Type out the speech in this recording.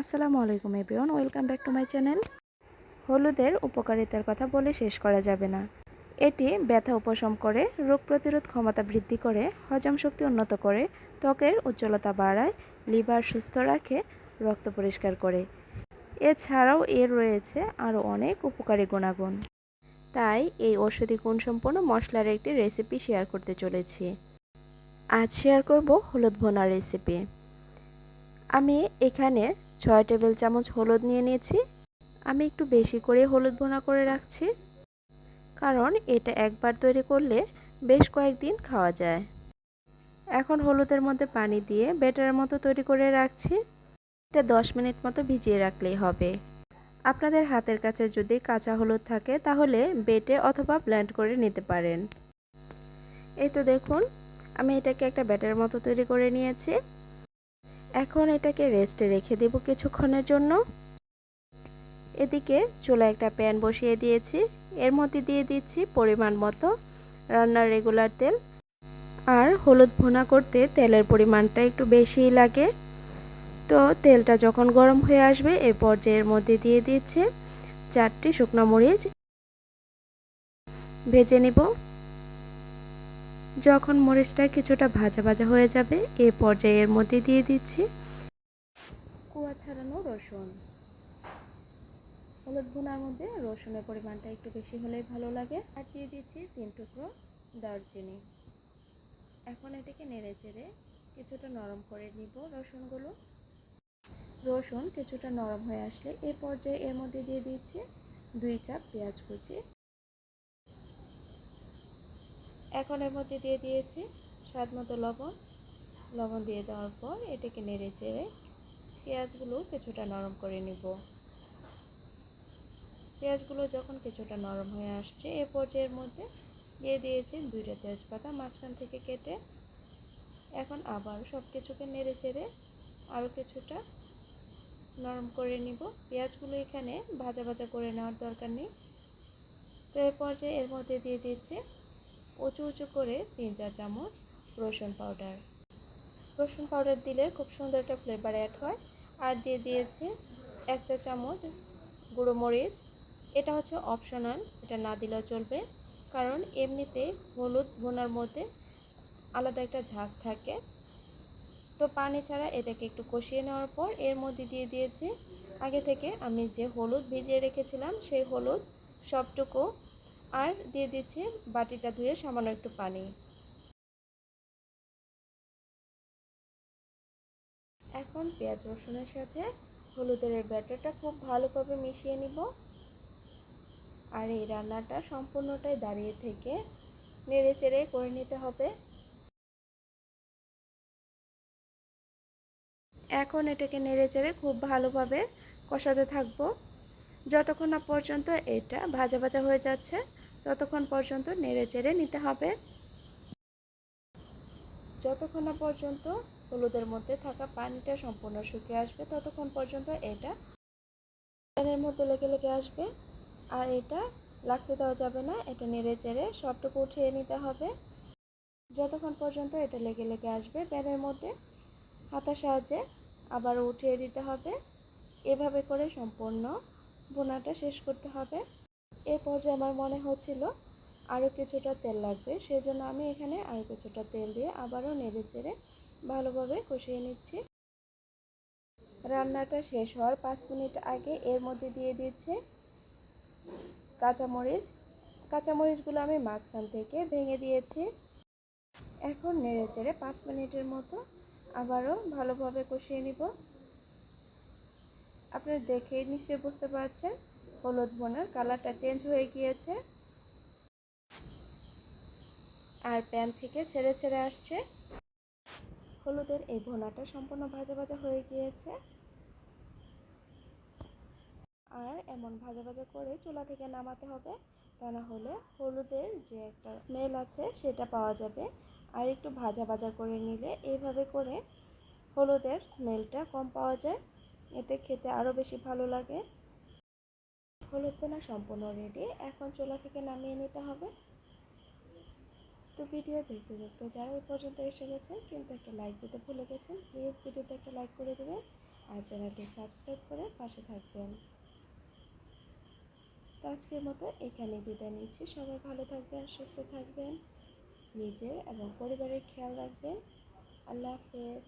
আসসালামু আলাইকুম everyone, welcome back to my channel. হলুদের উপকারিতার কথা বলে শেষ করা যাবে না। এটি ব্যথা উপশম করে, রোগ প্রতিরোধ ক্ষমতা বৃদ্ধি করে, হজম শক্তি উন্নত করে, ত্বকের উজ্জ্বলতা বাড়ায়, লিভার সুস্থ রাখে, রক্ত পরিষ্কার করে। এছাড়াও এর রয়েছে আরও অনেক উপকারী গুণাগুণ। তাই এই ঔষধি গুণসম্পন্ন মশলার একটি রেসিপি শেয়ার করতে চলেছি। আজ শেয়ার করব হলুদ ভোনার রেসিপি। আমি এখানে ছয় টেবিল চামচ হলুদ নিয়ে নিয়েছি। আমি একটু বেশি করে হলুদ ভোনা করে রাখছি, কারণ এটা একবার তৈরি করলে বেশ কয়েকদিন খাওয়া যায়। এখন হলুদের মধ্যে পানি দিয়ে ব্যাটারের মতো তৈরি করে রাখছি। এটা দশ মিনিট মতো ভিজিয়ে রাখলেই হবে। আপনাদের হাতের কাছে যদি কাঁচা হলুদ থাকে, তাহলে বেটে অথবা ব্লেন্ড করে নিতে পারেন। এই তো দেখুন, আমি এটাকে একটা ব্যাটার মতো তৈরি করে নিয়েছি। এখন এটাকে রেস্টে রেখে দেব কিছুক্ষণের জন্য। এদিকে চুলা একটা প্যান বসিয়ে দিয়েছি। এর মধ্যে দিয়ে দিচ্ছি পরিমাণ মতো রান্নার রেগুলার তেল। আর হলুদ ভুনা করতে তেলের পরিমাণটা একটু বেশিই লাগে। তো তেলটা যখন গরম হয়ে আসবে এই পর্যায়ের মধ্যে দিয়ে দিচ্ছে চারটি শুকনো মরিচ। ভেজে নিব। যখন মরিচটা কিছুটা ভাজা ভাজা হয়ে যাবে, এ পর্যায়ে এর মধ্যে দিয়ে দিচ্ছি কুয়া ছাড়ানো রসুন। হলুদ ভুনার মধ্যে রসুনের পরিমাণটা একটু বেশি হলেই ভালো লাগে। আর দিয়ে দিচ্ছি তিন টুকরো দারচিনি। এখন এটাকে নেড়ে চেড়ে কিছুটা নরম করে নিব রসুনগুলো। রসুন কিছুটা নরম হয়ে আসলে এ পর্যায়ে এর মধ্যে দিয়ে দিচ্ছি দুই কাপ পেঁয়াজ কুচি। এখন এর মধ্যে দিয়ে দিয়েছি স্বাদ মতো লবণ। লবণ দিয়ে দেওয়ার পর এটাকে নেড়ে চেড়ে পেঁয়াজগুলো কিছুটা নরম করে নিব। পেঁয়াজগুলো যখন কিছুটা নরম হয়ে আসছে, এ পর্যায়ের মধ্যে দিয়ে দিয়েছি দুইটা তেজপাতা মাঝখান থেকে কেটে এখন আবার সব কিছুকে নেড়ে চেড়ে আরও কিছুটা নরম করে নিব। পেঁয়াজগুলো এখানে ভাজা ভাজা করে নেওয়ার দরকার নেই। তো এর পর্যায়ে এর মধ্যে দিয়ে দিচ্ছি উঁচু উঁচু করে তিন চা চামচ রসুন পাউডার। রসুন পাউডার দিলে খুব সুন্দর একটা ফ্লেভার অ্যাড হয়। আর দিয়ে দিয়েছি এক চা চামচ গুঁড়ো মরিচ। এটা হচ্ছে অপশনাল এটা না দিলেও চলবে। কারণ এমনিতে হলুদ ভোনার মধ্যে আলাদা একটা ঝাঁজ থাকে। তো পানি ছাড়া এটাকে একটু কষিয়ে নেওয়ার পর এর মধ্যে দিয়ে দিয়েছি। আগে থেকে আমি যে হলুদ ভিজিয়ে রেখেছিলাম, সেই হলুদ সবটুকু আর দিয়ে দিচ্ছি বাটিটা ধুয়ে সামান্য একটু পানি। এখন পেঁয়াজ রসুনের সাথে হলুদের ব্যাটারটা খুব ভালোভাবে মিশিয়ে নিব। আর এই রান্নাটা সম্পূর্ণটাই দাঁড়িয়ে থেকে নেড়ে চেড়ে করে নিতে হবে। এখন এটাকে নেড়ে চেড়ে খুব ভালোভাবে কষাতে থাকব। যতক্ষণ না পর্যন্ত এটা ভাজা ভাজা হয়ে যাচ্ছে ততক্ষণ পর্যন্ত নেড়ে চেড়ে নিতে হবে। যতক্ষণ না পর্যন্ত হলুদের মধ্যে থাকা পানিটা সম্পূর্ণ শুকিয়ে আসবে, ততক্ষণ পর্যন্ত এটা প্যানের মধ্যে লেগে লেগে আসবে। আর এটা লাগতে দেওয়া যাবে না, এটা নেড়ে চেড়ে সবটুকু উঠিয়ে নিতে হবে। যতক্ষণ পর্যন্ত এটা লেগে লেগে আসবে প্যানের মধ্যে, হাতার সাহায্যে আবার উঠিয়ে দিতে হবে। এভাবে করে সম্পূর্ণ বোনাটা শেষ করতে হবে। এর পর্যায়ে আমার মনে হচ্ছিল আরও কিছুটা তেল লাগবে, সেজন্য আমি এখানে আরও কিছুটা তেল দিয়ে আবারও নেড়ে চেড়ে ভালোভাবে কষিয়ে নিচ্ছি। রান্নাটা শেষ হওয়ার পাঁচ মিনিট আগে এর মধ্যে দিয়ে দিচ্ছে কাঁচামরিচ। কাঁচামরিচগুলো আমি মাঝখান থেকে ভেঙে দিয়েছি। এখন নেড়ে চেড়ে পাঁচ মিনিটের মতো আবারও ভালোভাবে কষিয়ে নিব। আপনারা দেখেই নিশ্চয়ই বুঝতে পারছেন। হলুদ বোনার কালারটা চেঞ্জ হয়ে গিয়েছে। আর প্যান থেকে ছেড়ে ছেড়ে আসছে। হলুদের এই ভোনাটা সম্পূর্ণ ভাজা ভাজা হয়ে গিয়েছে। আর এমন ভাজা ভাজা করে চুলা থেকে নামাতে হবে। তা না হলে হলুদের যে একটা স্মেল আছে সেটা পাওয়া যাবে। আর একটু ভাজা ভাজা করে নিলে এইভাবে করে হলুদের স্মেলটা কম পাওয়া যায়। এতে খেতে আরও বেশি ভালো লাগে। হলুদপোনা সম্পূর্ণ রেডি এখন চুলা থেকে নামিয়ে নিতে হবে। তো ভিডিও দেখতে দেখতে যারা এই পর্যন্ত এসে গেছেন কিন্তু একটা লাইক দিতে ভুলে গেছেন প্লিজ ভিডিওতে একটা লাইক করে দেবেন আর চ্যানেলটি সাবস্ক্রাইব করে পাশে থাকবেন। তো আজকের মতো এখানে বিদায় নিচ্ছি। সবাই ভালো থাকবেন, সুস্থ থাকবেন, নিজের এবং পরিবারের খেয়াল রাখবেন। আল্লাহ হাফেজ।